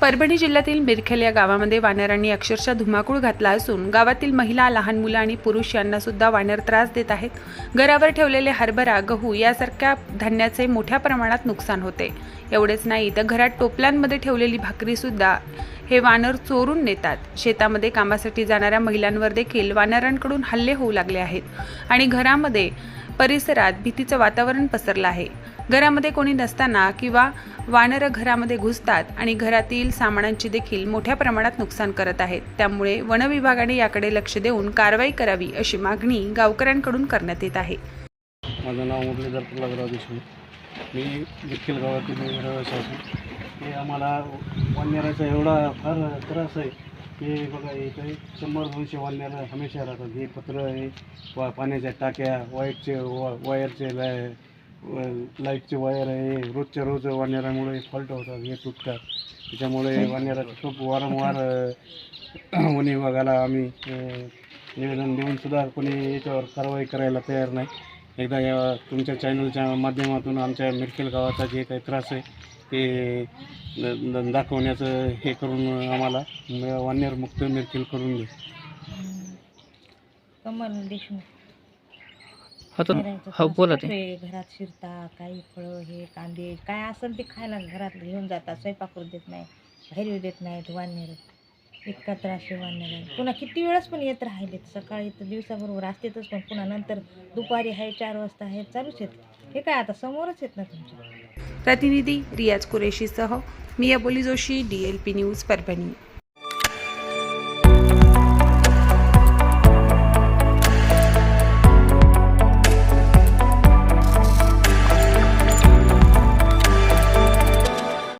परभणी जिल्ह्यातील मिरखेल या गावामध्ये वानरांनी अक्षरशः धुमाकूळ घातला असून गावातील महिला लहान मुलं आणि पुरुष यांना सुद्धा वानर त्रास देत आहेत. घरावर ठेवलेले हरभरा गहू यासारख्या धान्याचे मोठ्या प्रमाणात नुकसान होते. एवढेच नाही तर घरात टोपल्यांमध्ये ठेवलेली भाकरी सुद्धा हे वानर चोरून नेतात. शेतामध्ये कामासाठी जाणाऱ्या महिलांवर देखील वानरांकडून हल्ले होऊ लागले आहेत आणि घरामध्ये परिसरात भीतीचं वातावरण पसरलं आहे. घरामध्ये कोणी नसताना किंवा वानरं घरामध्ये घुसतात आणि घरातील सामानांची देखील मोठ्या प्रमाणात नुकसान करत आहेत. त्यामुळे वनविभागाने याकडे लक्ष देऊन कारवाई करावी अशी मागणी गावकऱ्यांकडून करण्यात येत आहे. माझं नाव मुरलीधर प्रल्हादराव देशमुख. मी देखील गावातील रहिवासी असून हे आम्हाला वन्यराचा एवढा फार त्रास आहे की बघा इथे शंभर दोनशे वानर हमेशा राहतात. हे पत्र हे पाण्याच्या टाक्या वाईटचे वायरचे लाईटचे वायर आहे रोजच्या रोज वानरामुळे फॉल्ट होतात हे तुटतात. त्याच्यामुळे वानराचं खूप वारंवार वन विभागाला आम्ही निवेदन देऊन सुद्धा कोणी याच्यावर कारवाई करायला तयार नाही. एकदा या तुमच्या चॅनलच्या माध्यमातून आमच्या मिरखेल गावाचा जे काही त्रास आहे ते दाखवण्याचं हे करून आम्हाला वान्यरमुक्त मिरखेल करून दे. कमल देशमुख. हा हो बोला ते. घरात शिरता काही फळं हे कांदे काय असेल ते खायला घरात घेऊन जातात स्वयंपाक करू देत नाही बाहेर येऊ देत नाहीत वानर इतका त्रास आहे पुन्हा किती वेळेस पण येत राहिलेत. सकाळी तर दिवसाबरोबर असतेच पण पुन्हा नंतर दुपारी आहे चार वाजता आहे चालूच आहेत. हे काय आता समोरच आहेत ना तुमच्या प्रतिनिधी रियाज कुरेशीसह मी Aboli Joshi D L P news Parbhani.